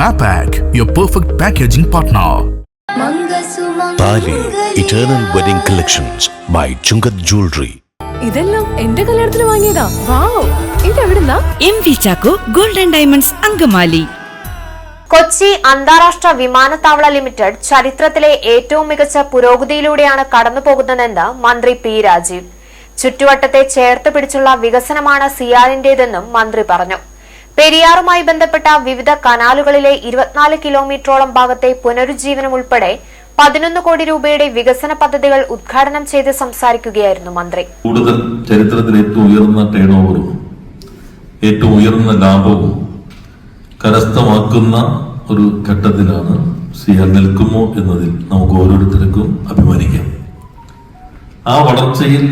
Mapac, your perfect packaging partner. Thali eternal wedding collections by Chungath jewellery ഇതെല്ലാം എന്റെ കല്യാണത്തിന് വാങ്ങിയതാ. Wow. ഇതെവിടുന്നാ? M V Chacko golden diamonds Angamaly. Kochi അന്താരാഷ്ട്ര വിമാനത്താവള limited ചരിത്രത്തിലെ ഏറ്റവും മികച്ച പുരോഗതിയിലൂടെയാണ് കടന്നുപോകുന്നതെന്ന് മന്ത്രി പി രാജീവ്. ചുറ്റുവട്ടത്തെ ചേർത്ത് പിടിച്ചുള്ള വികസനമാണ് സിയാലിന്റേതെന്നും മന്ത്രി പറഞ്ഞു. പെരിയാറുമായി ബന്ധപ്പെട്ട വിവിധ കനാലുകളിലെ ഇരുപത്തിനാല് കിലോമീറ്ററോളം ഭാഗത്തെ പുനരുജ്ജീവനം ഉൾപ്പെടെ പതിനൊന്ന് കോടി രൂപയുടെ വികസന പദ്ധതികൾ ഉദ്ഘാടനം ചെയ്ത് സംസാരിക്കുകയായിരുന്നു മന്ത്രി. കൂടുതൽ ചരിത്രത്തിൽ ഏറ്റവും ഉയർന്ന ടേൺ ഓവറും ഏറ്റവും ഉയർന്ന ലാഭവും കരസ്ഥമാക്കുന്ന ഒരു ഘട്ടത്തിലാണ് സിയാൽ നിൽക്കുമോ എന്നതിൽ നമുക്ക് ഓരോരുത്തർക്കും അഭിമാനിക്കാം. ആ വളർച്ചയിൽ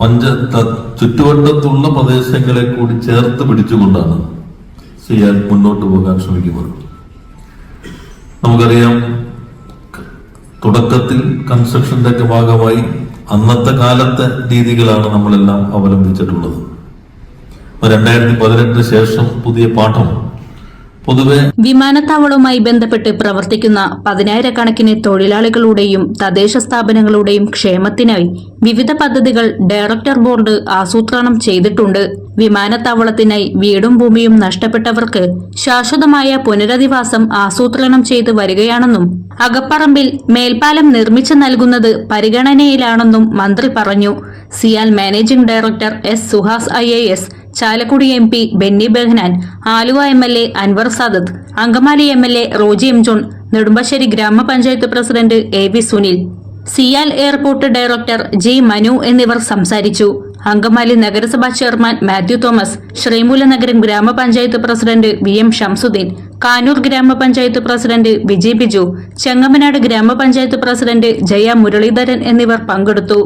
പഞ്ച ത- ചുറ്റുവട്ടത്തുള്ള പ്രദേശങ്ങളെ കൂടി ചേർത്ത് പിടിച്ചുകൊണ്ടാണ് ചെയ്യാൻ മുന്നോട്ട് പോകാൻ ശ്രമിക്കുന്നത്. നമുക്കറിയാം തുടക്കത്തിൽ കൺസ്ട്രക്ഷന്റെ ഒക്കെ ഭാഗമായി അന്നത്തെ കാലത്തെ രീതികളാണ് നമ്മളെല്ലാം അവലംബിച്ചിട്ടുള്ളത്. രണ്ടായിരത്തി പതിനെട്ടിന് ശേഷം പുതിയ പാഠം പൊതുവെ വിമാനത്താവളവുമായി ബന്ധപ്പെട്ട് പ്രവർത്തിക്കുന്ന പതിനായിരക്കണക്കിന് തൊഴിലാളികളുടെയും തദ്ദേശ സ്ഥാപനങ്ങളുടെയും ക്ഷേമത്തിനായി വിവിധ പദ്ധതികൾ ഡയറക്ടർ ബോർഡ് ആസൂത്രണം ചെയ്തിട്ടുണ്ട്. വിമാനത്താവളത്തിനായി വീടും ഭൂമിയും നഷ്ടപ്പെട്ടവർക്ക് ശാശ്വതമായ പുനരധിവാസം ആസൂത്രണം ചെയ്തു വരികയാണെന്നും അകപ്പറമ്പിൽ മേൽപ്പാലം നിർമ്മിച്ചു നൽകുന്നത് പരിഗണനയിലാണെന്നും മന്ത്രി പറഞ്ഞു. CIAL managing director S Suhas I S Chalakudy M P Benny Behanan Aluva M L A Anwar Sadath Angamaly M L A Roji M John Nedumbassery ഗ്രാമപഞ്ചായത്ത് president A V Sunil CIAL airport director G Manu എന്നിവർ സംസാരിച്ചു. അങ്കമാലി നഗരസഭാ chairman Mathew Thomas Sreemoola നഗരം ഗ്രാമപഞ്ചായത്ത് president V M Shamsuddin Kanoor ഗ്രാമപഞ്ചായത്ത് president Vijay Biju Chengamanad ഗ്രാമപഞ്ചായത്ത് president Jaya Muraleedharan എന്നിവർ പങ്കെടുത്തു.